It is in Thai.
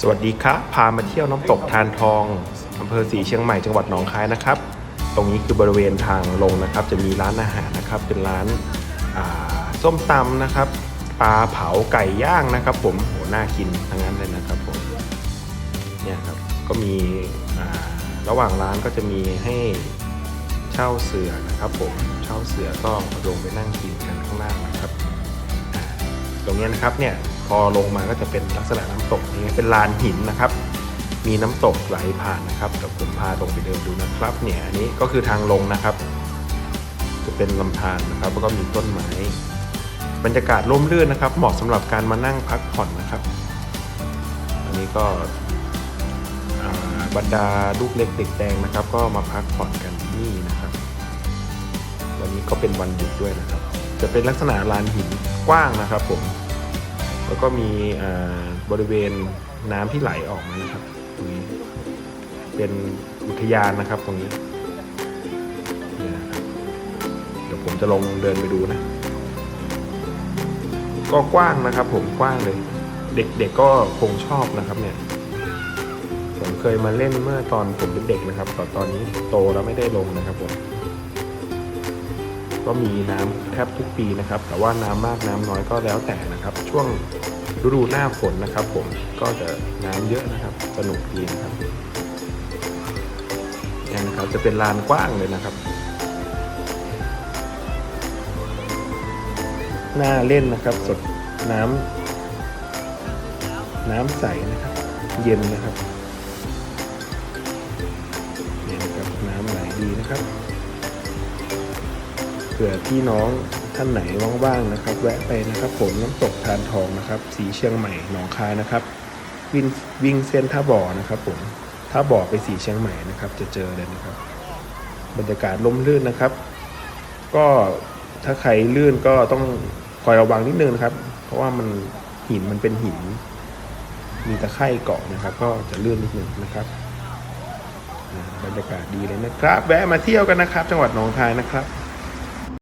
สวัสดีครับ พามาเที่ยวน้ำตกทานทองอำเภอสีเชียงใหม่จังหวัดหนองคายนะครับ ตรงนี้คือบริเวณทางลงนะครับ จะมีร้านอาหารนะครับ เป็นร้านาส้มตำนะครับปลาเผาไก่ย่างนะครับ ผมโหน่ากินทั้งนั้นเลยนะครับผมเนี่ยครับก็มีระหว่างร้านก็จะมีให้เช่าเสือนะครับ ผมเช่าเสือก็ลงไปนั่งกินกันข้างล่างนะครับ ตรงนี้นะครับเนี่ย พอลงมาก็จะเป็นลักษณะน้ำตกนี้เป็นลานหินนะครับ มีน้ำตกไหลผ่านนะครับเดี๋ยวผมพาลงไปเดินดูนะครับ เนี่ยอันนี้ก็คือทางลงนะครับ จะเป็นลำธารนะครับ แล้วก็มีต้นไม้บรรยากาศร่มรื่นนะครับ เหมาะสำหรับการมานั่งพักผ่อนนะครับ อันนี้ก็บรรดาลูกเล็กเด็กแดงนะครับ ก็มาพักผ่อนกันที่นี่นะครับ วันนี้ก็เป็นวันหยุดด้วยนะครับ จะเป็นลักษณะลานหินกว้างนะครับผม แล้วก็มีบริเวณน้ำที่ไหลออกมานะครับตรงนี้เป็นอุทยานนะครับตรงนี้เนี่ยนะครับเดี๋ยวผมจะลงเดินไปดูนะ ก็กว้างนะครับ ผมกว้างเลย เด็กๆก็คงชอบนะครับ เนี่ย ผมเคยมาเล่นเมื่อตอนผมเป็นเด็กนะครับแต่ตอนนี้โตแล้วไม่ได้ลงนะครับผม ก็มีน้ำแทบทุกปีนะครับ แต่ว่าน้ำมากน้ำน้อยก็แล้วแต่นะครับ ช่วงฤดูหน้าฝนนะครับ ผมก็จะน้ำเยอะนะครับ สนุกดีนะครับนี่นะครับจะเป็นลานกว้างเลยนะครับน่าเล่นนะครับ สดน้ำน้ำใสนะครับ เย็นนะครับนี่นะครับ น้ำไหลดีนะครับ เผื่อพี่น้องท่านไหนว่างๆนะครับ แวะไปนะครับ ผมน้ำตกทานทองนะครับ สีเชียงใหม่หนองคายนะครับ วิ่งวิ่งเส้นท่าบ่อนะครับ ผมท่าบ่อไปสีเชียงใหม่นะครับ จะเจอเลยนะครับ บรรยากาศล่มลื่นนะครับ ก็ถ้าใครลื่นก็ต้องคอยระวังนิดนึงนะครับ เพราะว่ามันหินมันเป็นหิน มีตะไคร่เกาะนะครับ ก็จะลื่นนิดนึงนะครับบรรยากาศดีเลยนะครับ แวะมาเที่ยวกันนะครับ จังหวัดหนองคายนะครับ